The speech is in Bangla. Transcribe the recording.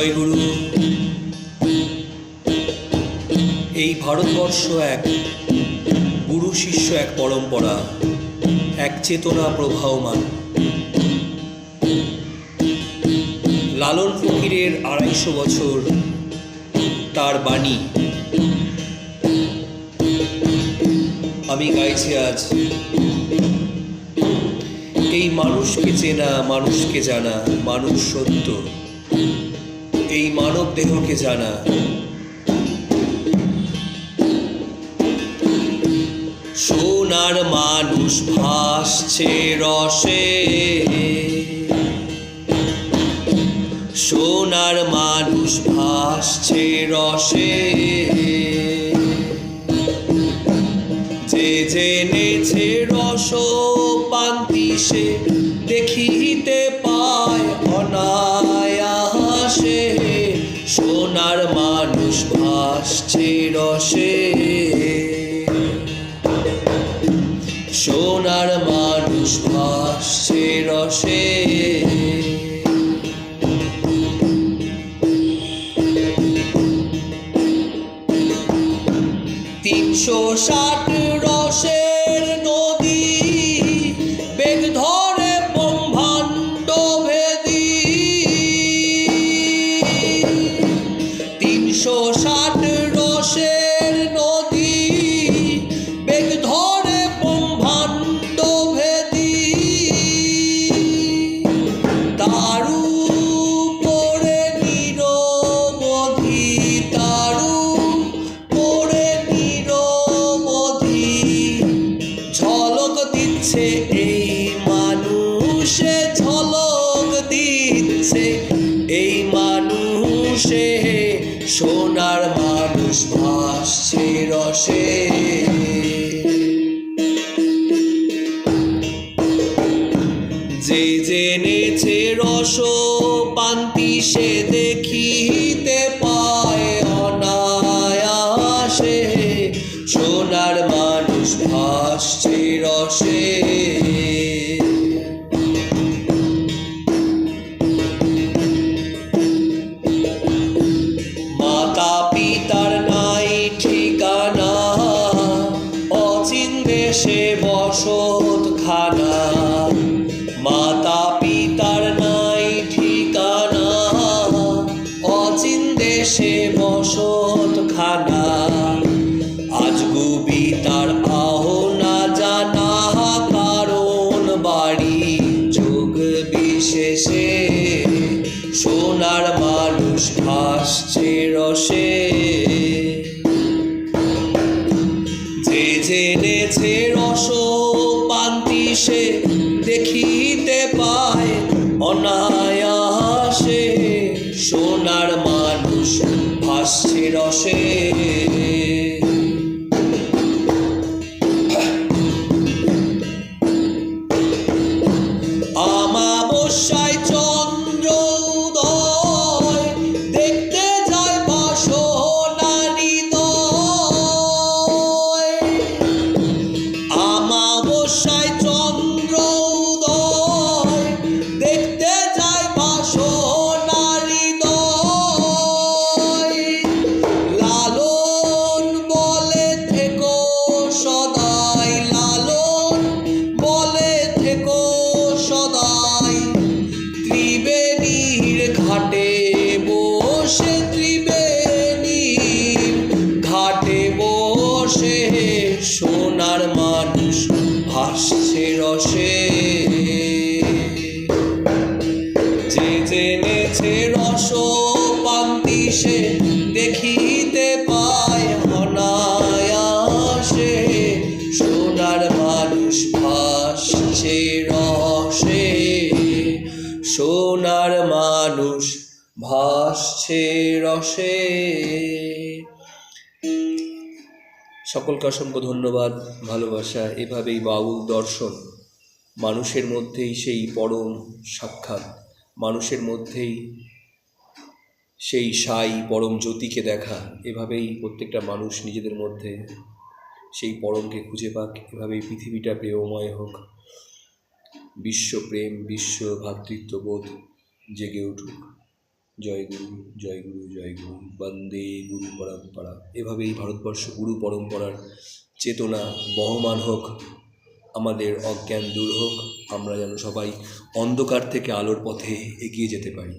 জয়গুরু। এই ভারতবর্ষ এক, গুরু শিষ্য এক পরম্পরা, এক চেতনা প্রবাহমান লালন ফকিরের আড়াইশো বছর তার বাণী। আমি গাইছি আজ, এই মানুষকে চেনা, মানুষকে জানা, মানুষ সত্য। এই মানব দেহকে জানা। সোনার মানুষ ভাসছে রসে। সোনার মানুষ ভাসছে রসে। যে জেনেছে রস পান্তি সে দেখিতে মানুষ ভাসছে রসে। সোনার মানুষ ভাসছে রসে। তিনশো ষাট রসের দিচ্ছে এই মানুষে সোনার মানুষ ভাসছে রসে। যে জেনেছে রস, পান্তি সে দেখিতে পায়, অনায়াসে সোনার মানুষ ভাসছে রসে। দেশে বসত খানা। মাতা পিতার নাই ঠিকানা। অচিন দেশে বসত খানা। আজ গুবি তার আহ না জানা। কারণ বাড়ি যুগ বিশেষে। সোনার মানুষ ভাসছে জেনেছে রস পান্তি সে দেখিতে পায় অনায়াসে সোনার মানুষ ভাসছে রসে। সোনার মানুষ ভাসছে রসে। যে জেনেছে রস পান্তি সে দেখিতে পায় অনায়াসে। সোনার মানুষ ভাসছে রসে, সোনার মানুষ ভাসছে রসে। সকলকে অসংখ্য ধন্যবাদ, ভালোবাসা, এভাবেই বাউল দর্শন। মানুষের মধ্যেই সেই পরম সাক্ষাৎ। মানুষের মধ্যেই সেই সাই পরম জ্যোতিকে দেখা। এভাবেই প্রত্যেকটা মানুষ নিজেদের মধ্যে সেই পরমকে খুঁজে পাক। এভাবেই পৃথিবীটা প্রেমময় হোক। বিশ্বপ্রেম বিশ্ব ভ্রাতৃত্ববোধ জেগে উঠুক। জয় গুরু জয় গুরু জয় গুরু, বন্দে গুরু পরম্পরা। এভাবেই ভারতবর্ষ গুরু পরম্পরার চেতনা বহমান হোক, আমাদের অজ্ঞান দূর হোক, আমরা যেন সবাই অন্ধকার থেকে আলোর পথে এগিয়ে যেতে পারি।